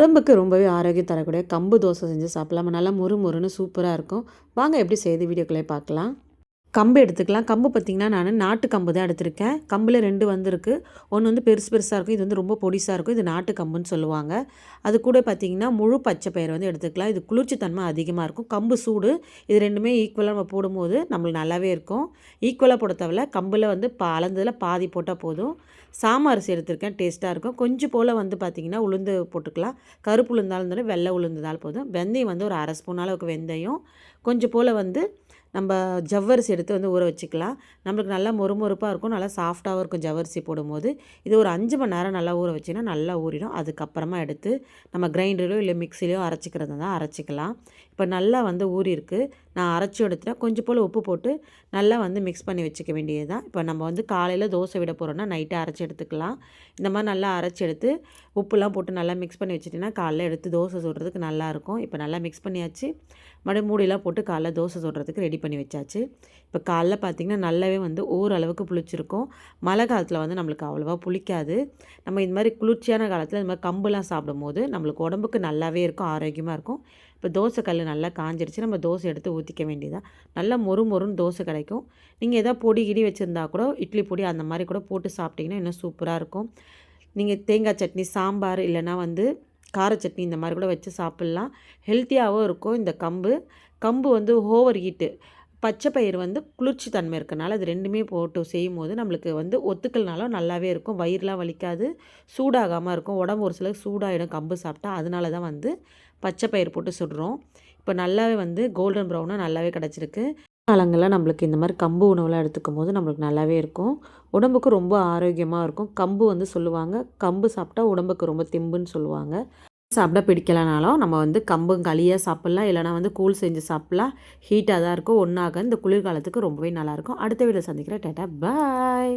உடம்புக்கு ரொம்பவே ஆரோக்கியம் தரக்கூடிய கம்பு தோசை செஞ்சு சாப்பிடலாம். நல்லா மொறு மொறுன்னு சூப்பராக இருக்கும். வாங்க எப்படி செய்து வீடியோக்களே பார்க்கலாம். கம்பு எடுத்துக்கலாம். கம்பு பார்த்திங்கன்னா நான் நாட்டு கம்பு தான் எடுத்திருக்கேன். கம்பில் ரெண்டு வந்திருக்கு. ஒன்று வந்து பெருசு பெருசாக இருக்கும். இது வந்து ரொம்ப பொடிசாக இருக்கும். இது நாட்டு கம்புன்னு சொல்லுவாங்க. அது கூட பார்த்திங்கன்னா முழு பச்சை பயிர் வந்து எடுத்துக்கலாம். இது குளிர்ச்சி தன்மை அதிகமாக இருக்கும். கம்பு சூடு. இது ரெண்டுமே ஈக்குவலாக நம்ம போடும்போது நம்மளுக்கு நல்லாவே இருக்கும். ஈக்குவலாக போட தவிர கம்பில் வந்து பா அளந்ததில் பாதி போட்டால் போதும். சாம அரிசி எடுத்திருக்கேன். டேஸ்ட்டாக இருக்கும். கொஞ்சம் போல் வந்து பார்த்திங்கன்னா உளுந்து போட்டுக்கலாம். கருப்பு உளுந்தாலும் இருந்தாலும் வெள்ளை உளுந்துதால் போதும். வெந்தயம் வந்து ஒரு அரை ஸ்பூன் அளவுக்கு வெந்தயம். கொஞ்சம் போல் வந்து நம்ம ஜவ்வரிசி எடுத்து வந்து ஊற வச்சுக்கலாம். நம்மளுக்கு நல்லா மொறுமொறுப்பாக இருக்கும். நல்லா சாஃப்டாகவும் இருக்கும் ஜவ்வரிசி போடும்போது. இது ஒரு அஞ்சு மணி நேரம் நல்லா ஊற வச்சிங்கன்னா நல்லா ஊறிடும். அதுக்கப்புறமா எடுத்து நம்ம கிரைண்டர்லையோ இல்லை மிக்சிலையோ அரைச்சிக்கிறது தான். அரைச்சிக்கலாம். இப்போ நல்லா வந்து ஊறியிருக்கு. நான் அரைச்சி எடுத்துட்டேன். கொஞ்சம் போல் உப்பு போட்டு நல்லா வந்து மிக்ஸ் பண்ணி வச்சுக்க வேண்டியது தான். இப்போ நம்ம வந்து காலையில் தோசை விட போகிறோன்னா நைட்டே அரைச்சி எடுத்துக்கலாம். இந்த மாதிரி நல்லா அரைச்சி எடுத்து உப்புலாம் போட்டு நல்லா மிக்ஸ் பண்ணி வச்சுட்டிங்கன்னா காலைல எடுத்து தோசை சுடுறதுக்கு நல்லாயிருக்கும் இப்போ நல்லா மிக்ஸ் பண்ணியாச்சு. மறுபடியும் மூடிலாம் போட்டு காலைல தோசை சுடுறதுக்கு ரெடி பண்ணி வச்சாச்சு. இப்போ காலைல பார்த்திங்கன்னா நல்லாவே வந்து ஓரளவுக்கு புளிச்சிருக்கும். மழை காலத்தில் வந்து நம்மளுக்கு அவ்வளோவா புளிக்காது. நம்ம இந்த மாதிரி குளிர்ச்சியான காலத்தில் இந்த மாதிரி கம்புலாம் சாப்பிடும்போது நம்மளுக்கு உடம்புக்கு நல்லாவே இருக்கும் ஆரோக்கியமாக இருக்கும். இப்போ தோசை கல் நல்லா காஞ்சிருச்சு நம்ம தோசை எடுத்து ஊற்றிக்க வேண்டியதான் நல்லா மொறு மொறுன்னு தோசை கிடைக்கும். நீங்கள் எதாவது பொடி கிடி வச்சுருந்தா கூட இட்லி பொடி அந்த மாதிரி கூட போட்டு சாப்பிட்டிங்கன்னா இன்னும் சூப்பராக இருக்கும். நீங்கள் தேங்காய் சட்னி சாம்பார் இல்லைனா வந்து கார சட்னி இந்த மாதிரி கூட வச்சு சாப்பிட்லாம். ஹெல்த்தியாகவும் இருக்கும் இந்த கம்பு. கம்பு வந்து ஓவர் ஹீட்டு பச்சை பயிர் வந்து குளிர்ச்சி தன்மை இருக்கனால அது ரெண்டுமே போட்டு செய்யும் போது நம்மளுக்கு வந்து ஒத்துக்கலனாலும் நல்லாவே இருக்கும். வயிறுலாம் வலிக்காது சூடாகாமல் இருக்கும். உடம்பு ஒரு சிலருக்கு சூடாகிடும் கம்பு சாப்பிட்டா. அதனால தான் வந்து பச்சை பயிர் போட்டு சுடுறோம். இப்போ நல்லாவே வந்து கோல்டன் ப்ரௌனாக நல்லாவே கிடச்சிருக்கு. காலங்களில் நம்மளுக்கு இந்த மாதிரி கம்பு உணவுலாம் எடுத்துக்கும் போது நம்மளுக்கு நல்லாவே இருக்கும். உடம்புக்கு ரொம்ப ஆரோக்கியமாக இருக்கும். கம்பு வந்து சொல்லுவாங்க. கம்பு சாப்பிட்டா உடம்புக்கு ரொம்ப திம்புன்னு சொல்லுவாங்க. சாப்பிட பிடிக்கலனாலும் நம்ம வந்து கம்பு களியாக சாப்பிட்லாம். இல்லைனா வந்து கூழ் செஞ்சு சாப்பிட்லாம். ஹீட்டாக தான் இருக்கும். ஒன்றாக இந்த குளிர்காலத்துக்கு ரொம்பவே நல்லாயிருக்கும் அடுத்த வீடியோ சந்திக்கிறேன். டேட்டா. பாய்.